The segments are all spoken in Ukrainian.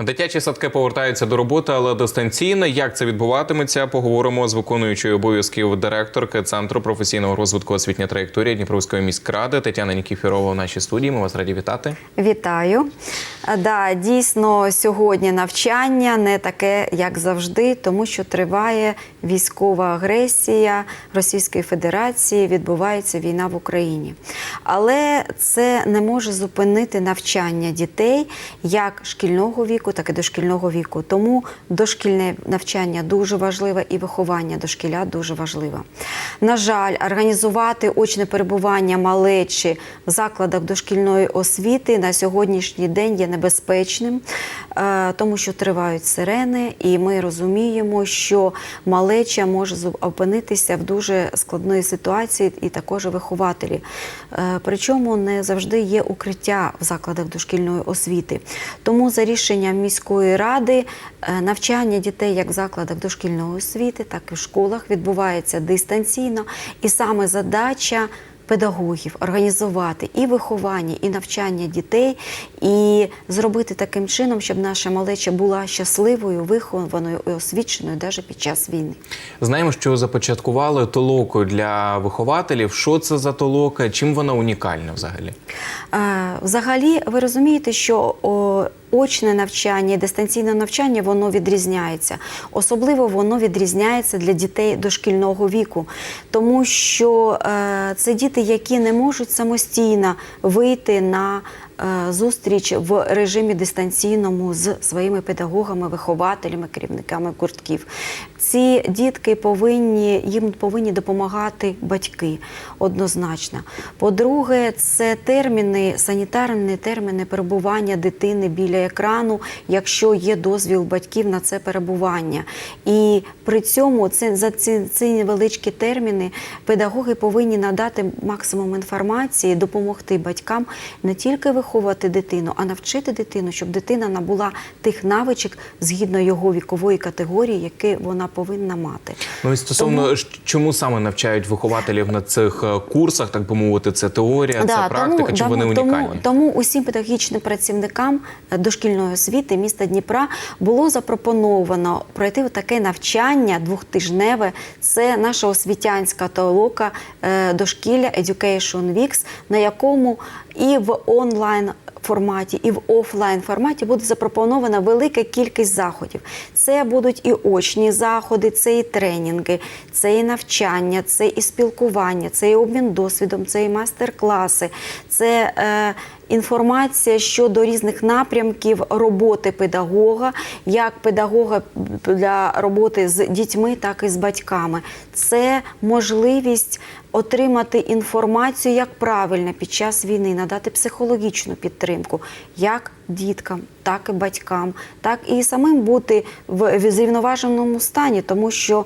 Дитячі садки повертаються до роботи, але дистанційно. Як це відбуватиметься? Поговоримо з виконуючою обов'язків директорки Центру професійного розвитку освітня траєкторія Дніпровської міськради Тетяна Нікіфірова в нашій студії. Ми вас раді вітати. Вітаю. Да, дійсно, сьогодні навчання не таке, як завжди, тому що триває військова агресія Російської Федерації, відбувається війна в Україні. Але це не може зупинити навчання дітей як шкільного віку, так і дошкільного віку. Тому дошкільне навчання дуже важливе і виховання дошкіля дуже важливе. На жаль, організувати очне перебування малечі в закладах дошкільної освіти на сьогоднішній день є небезпечним, е, тому що тривають сирени, і ми розуміємо, що малеча може опинитися в дуже складної ситуації, і також вихователі. Е, Причому не завжди є укриття в закладах дошкільної освіти. Тому за рішенням міської ради е, навчання дітей як в закладах дошкільної освіти, так і в школах відбувається дистанційно, і саме задача педагогів організувати і виховання, і навчання дітей, і зробити таким чином, щоб наша малеча була щасливою, вихованою і освіченою навіть під час війни. Знаємо, що започаткували толоку для вихователів. Що це за толока? Чим вона унікальна взагалі? Е, Взагалі, ви розумієте, що о, очне навчання і дистанційне навчання воно відрізняється. Особливо воно відрізняється для дітей дошкільного віку, тому що е, це діти, які не можуть самостійно вийти на зустріч в режимі дистанційному з своїми педагогами, вихователями, керівниками гуртків. Ці дітки повинні їм повинні допомагати батьки однозначно. По-друге, це терміни, санітарні терміни перебування дитини біля екрану, якщо є дозвіл батьків на це перебування. І при цьому це за ці, ці невеличкі терміни педагоги повинні надати максимум інформації, допомогти батькам не тільки виховувати дитину, а навчити дитину, щоб дитина набула тих навичок згідно його вікової категорії, які вона повинна мати. Ну і стосовно Тому- чому саме навчають вихователів на цих е, курсах, так би мовити, це теорія, це Да, практика, чи вони унікальні? Тому, тому усім педагогічним працівникам е, дошкільної освіти міста Дніпра було запропоновано пройти таке навчання двохтижневе. Це наша освітянська толока е, дошкілля Education Weeks, на якому і в онлайн форматі, і в офлайн форматі буде запропонована велика кількість заходів. Це будуть і очні заходи, це і тренінги, це і навчання, це і спілкування, це і обмін досвідом, це і майстер-класи, це е, інформація щодо різних напрямків роботи педагога, як педагога для роботи з дітьми, так і з батьками. Це можливість отримати інформацію, як правильно під час війни, надати психологічну підтримку як діткам, так і батькам, так і самим бути в зрівноваженому стані, тому що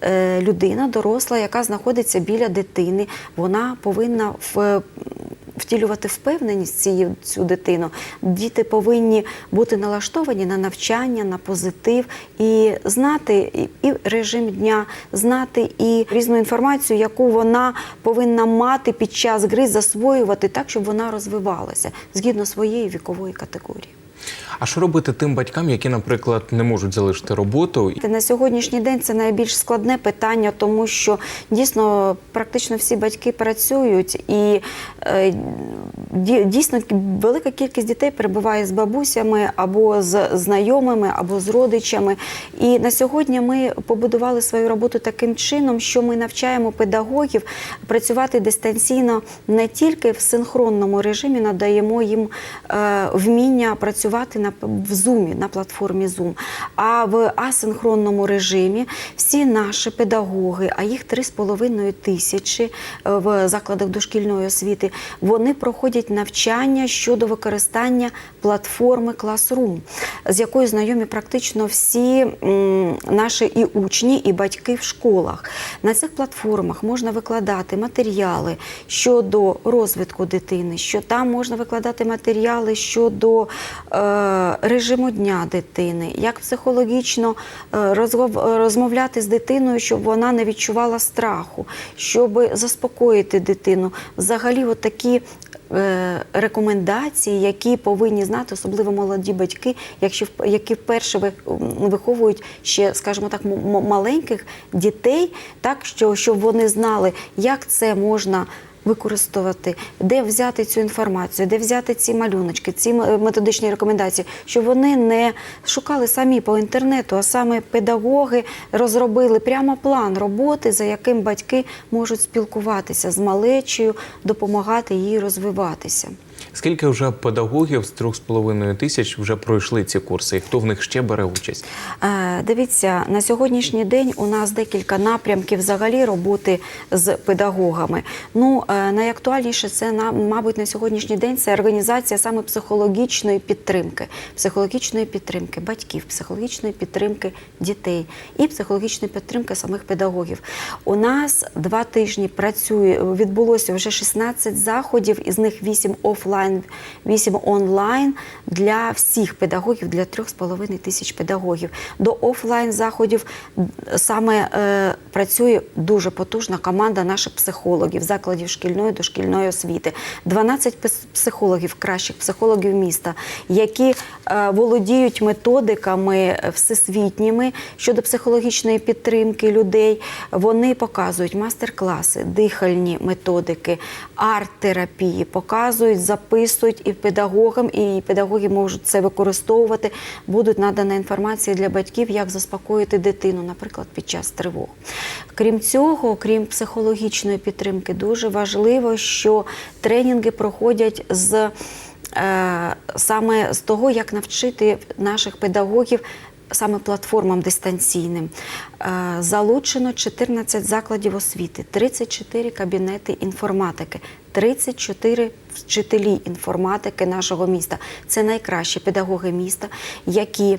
е, людина доросла, яка знаходиться біля дитини, вона повинна в втілювати впевненість цієї цю дитину. Діти повинні бути налаштовані на навчання, на позитив і знати і режим дня, знати і різну інформацію, яку вона повинна мати під час гри, засвоювати так, щоб вона розвивалася згідно своєї вікової категорії. А що робити тим батькам, які, наприклад, не можуть залишити роботу? На сьогоднішній день це найбільш складне питання, тому що дійсно практично всі батьки працюють, і е, ді- дійсно велика кількість дітей перебуває з бабусями або з знайомими, або з родичами. І на сьогодні ми побудували свою роботу таким чином, що ми навчаємо педагогів працювати дистанційно не тільки в синхронному режимі, надаємо їм е, вміння працювати на в Zoom, на платформі Zoom, а в асинхронному режимі всі наші педагоги, а їх 3,5 тисячі е, в закладах дошкільної освіти, вони проходять навчання щодо використання платформи Classroom, з якою знайомі практично всі наші і учні, і батьки в школах. На цих платформах можна викладати матеріали щодо розвитку дитини, що там можна викладати матеріали щодо е, режиму дня дитини, як психологічно е, розмовляти з дитиною, щоб вона не відчувала страху, щоб заспокоїти дитину. Взагалі, от такі е, рекомендації, які повинні знати, особливо молоді батьки, якщо які вперше виховують ще, скажімо так, маленьких дітей, так що щоб вони знали, як це можна. Використовувати, де взяти цю інформацію, де взяти ці малюночки, ці методичні рекомендації, щоб вони не шукали самі по інтернету, а саме педагоги розробили прямо план роботи, за яким батьки можуть спілкуватися з малечею, допомагати їй розвиватися. Скільки вже педагогів з трьох з половиною тисяч вже пройшли ці курси, і хто в них ще бере участь? Е, Дивіться, на сьогоднішній день у нас декілька напрямків взагалі роботи з педагогами. Ну, е, найактуальніше це мабуть на сьогоднішній день це організація саме психологічної підтримки, психологічної підтримки батьків, психологічної підтримки дітей і психологічної підтримки самих педагогів. У нас два тижні працює, відбулося вже 16 заходів, із них 8 офлайн, 8 онлайн для всіх педагогів, для 3,5 тисяч педагогів. До офлайн заходів саме е, працює дуже потужна команда наших психологів, закладів шкільної дошкільної освіти. 12 психологів, кращих психологів міста, які е, володіють методиками всесвітніми щодо психологічної підтримки людей. Вони показують мастер-класи, дихальні методики, арт-терапії, показують, записують і педагогам, і педагоги можуть це використовувати. Будуть надана інформація для батьків, як заспокоїти дитину, наприклад, під час тривог. Крім цього, крім психологічної підтримки, дуже важливо, що тренінги проходять з е, саме з того, як навчити наших педагогів. Саме платформам дистанційним Е, залучено 14 закладів освіти, 34 кабінети інформатики, 34 вчителі інформатики нашого міста. Це найкращі педагоги міста, які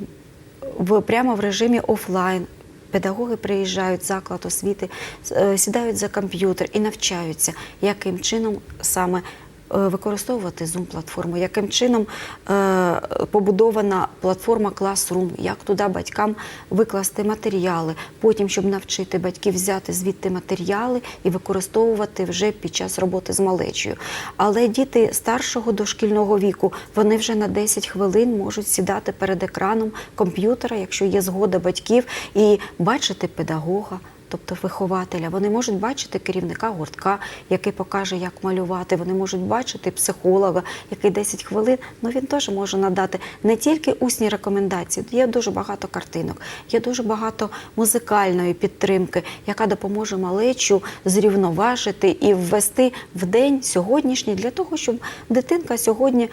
в прямо в режимі офлайн. Педагоги приїжджають в заклад освіти, е, сідають за комп'ютер і навчаються, яким чином саме використовувати zoom платформу яким чином е, побудована платформа Classroom, як туди батькам викласти матеріали, потім, щоб навчити батьків взяти звідти матеріали і використовувати вже під час роботи з малечою. Але діти старшого дошкільного віку вони вже на 10 хвилин можуть сідати перед екраном комп'ютера, якщо є згода батьків, і бачити педагога. Тобто вихователя, вони можуть бачити керівника гуртка, який покаже, як малювати. Вони можуть бачити психолога, який 10 хвилин. Ну він теж може надати не тільки усні рекомендації. Є дуже багато картинок, є дуже багато музикальної підтримки, яка допоможе малечу зрівноважити і ввести в день сьогоднішній для того, щоб дитинка сьогодні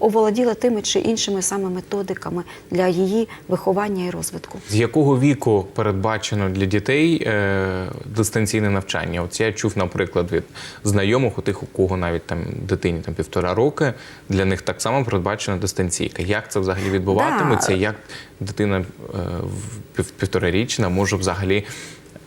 оволоділа тими чи іншими саме методиками для її виховання і розвитку. З якого віку передбачено для дітей е, дистанційне навчання? От я чув, наприклад, від знайомих, у тих, у кого навіть там дитині там півтора роки, для них так само передбачена дистанційка. Як це взагалі відбуватиметься? Да. Як дитина е, півторарічна може взагалі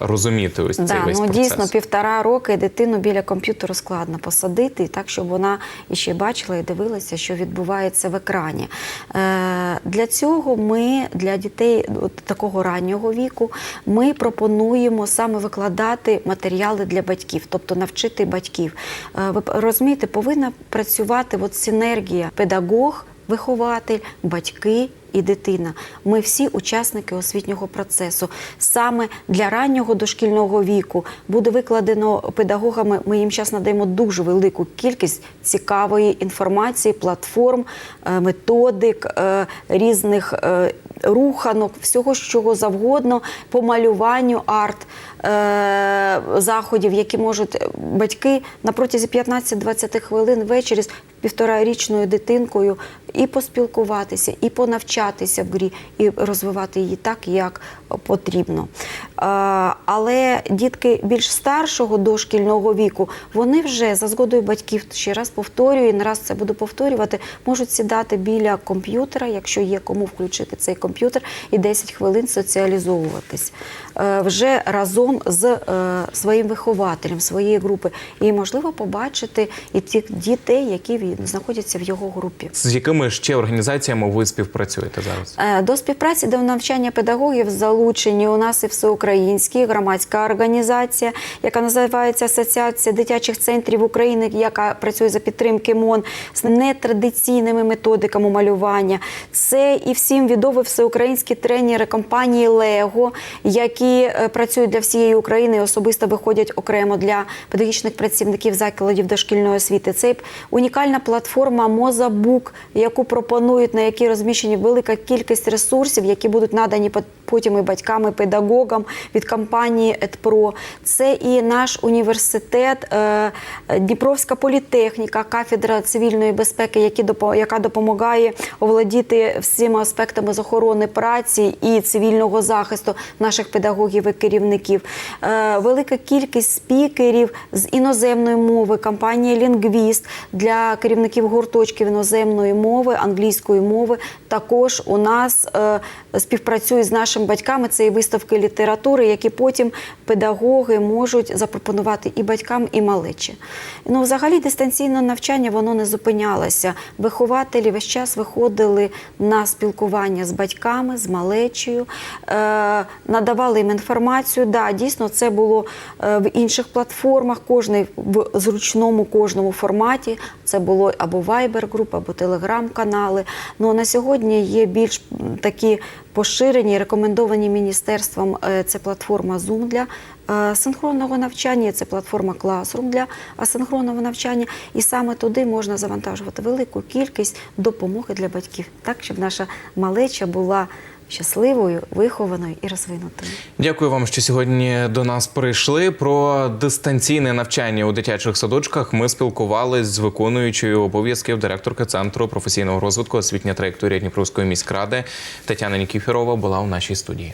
розуміти ось цей Да, весь ну процес? дійсно півтора роки дитину біля комп'ютеру складно посадити, так щоб вона іще бачила і дивилася, що відбувається в екрані. Е, для цього ми для дітей от такого раннього віку ми пропонуємо саме викладати матеріали для батьків, тобто навчити батьків. Е, ви розумієте, повинна працювати от синергія педагог. Вихователь, батьки і дитина. Ми всі учасники освітнього процесу. Саме для раннього дошкільного віку буде викладено педагогами. Ми їм зараз надаємо дуже велику кількість цікавої інформації, платформ, е, методик, е, різних е, руханок, всього чого завгодно, по малюванню арт. е, Заходів, які можуть батьки на протязі 15-20 хвилин ввечері з півторарічною дитинкою і поспілкуватися, і понавчатися в грі, і розвивати її так, як потрібно. Але дітки більш старшого дошкільного віку, вони вже за згодою батьків, ще раз повторюю, і не раз це буду повторювати, можуть сідати біля комп'ютера, якщо є кому включити цей комп'ютер, і 10 хвилин соціалізовуватись вже разом з е, своїм вихователем своєї групи, і можливо побачити і тих дітей, які знаходяться в його групі. З якими ще організаціями ви співпрацюєте зараз? Е, До співпраці до навчання педагогів залучені у нас і всеукраїнські громадська організація, яка називається Асоціація дитячих центрів України, яка працює за підтримки МОН з нетрадиційними методиками малювання. Це і всім відомі всеукраїнські тренери компанії Лего, які е, працюють для всієї України і особисто виходять окремо для педагогічних працівників закладів дошкільної освіти. Це унікальна платформа Мозабук, яку пропонують, на якій розміщені велика кількість ресурсів, які будуть надані потім і батькам, і педагогам від компанії ЕДПРО. Це і наш університет, е, Дніпровська політехніка, кафедра цивільної безпеки, які яка допомагає оволодіти всіма аспектами з охорони праці і цивільного захисту наших педагогів і керівників. Е, Велика кількість спікерів з іноземної мови, компанія Лінгвіст для керівників гурточків іноземної мови, англійської мови. Також у нас е, співпрацює з нашими батьками. Це і виставки літератури, які потім педагоги можуть запропонувати і батькам, і малечі. Ну, взагалі, дистанційне навчання воно не зупинялося. Вихователі весь час виходили на спілкування з батьками, з малечею, е, надавали їм інформацію. Да, дійсно, це було е, в інших платформах, кожний в зручному кожному форматі. Це було або Viber груп, або Telegram-канали. Ну на сьогодні є більш такі поширені, рекомендовані міністерством. е, Це платформа Zoom для е, синхронного навчання, це платформа Classroom для асинхронного навчання. І саме туди можна завантажувати велику кількість допомоги для батьків, так щоб наша малеча була щасливою, вихованою і розвинутою. Дякую вам, що сьогодні до нас прийшли. Про дистанційне навчання у дитячих садочках ми спілкувалися з виконуючою обов'язків директорки центру професійного розвитку освітня траєкторія Дніпровської міськради Тетяна Нікіфірова була у нашій студії.